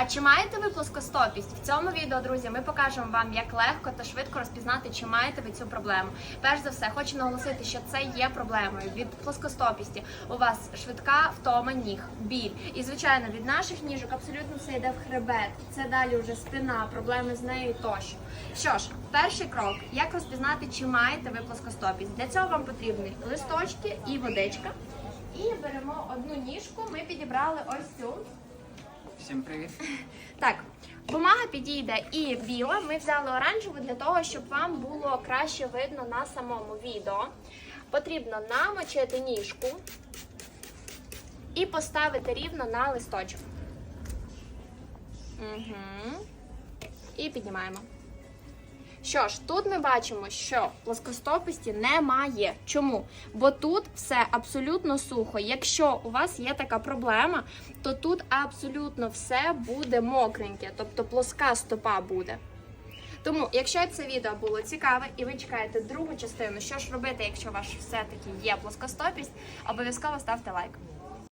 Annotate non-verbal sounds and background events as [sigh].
А чи маєте ви плоскостопість? В цьому відео, друзі, ми покажемо вам, як легко та швидко розпізнати, чи маєте ви цю проблему. Перш за все, хочу наголосити, що це є проблемою. Від плоскостопісті у вас швидка втома ніг, біль. І, звичайно, від наших ніжок абсолютно все йде в хребет. Це далі вже спина, проблеми з нею тощо. Що ж, перший крок: як розпізнати, чи маєте ви плоскостопість? Для цього вам потрібні листочки і водичка. І беремо одну ніжку. Ми підібрали ось цю. Всім привіт. [laughs] Так, бумага підійде і біла. Ми взяли оранжеву для того, щоб вам було краще видно на самому відео. Потрібно намочити ніжку і поставити рівно на листочок. Угу. І піднімаємо. Що ж, тут ми бачимо, що плоскостописті немає. Чому? Бо тут все абсолютно сухо. Якщо у вас є така проблема, то тут абсолютно все буде мокреньке, тобто плоска стопа буде. Тому, якщо це відео було цікаве і ви чекаєте другу частину, що ж робити, якщо у вас все-таки є плоскостопість, обов'язково ставте лайк.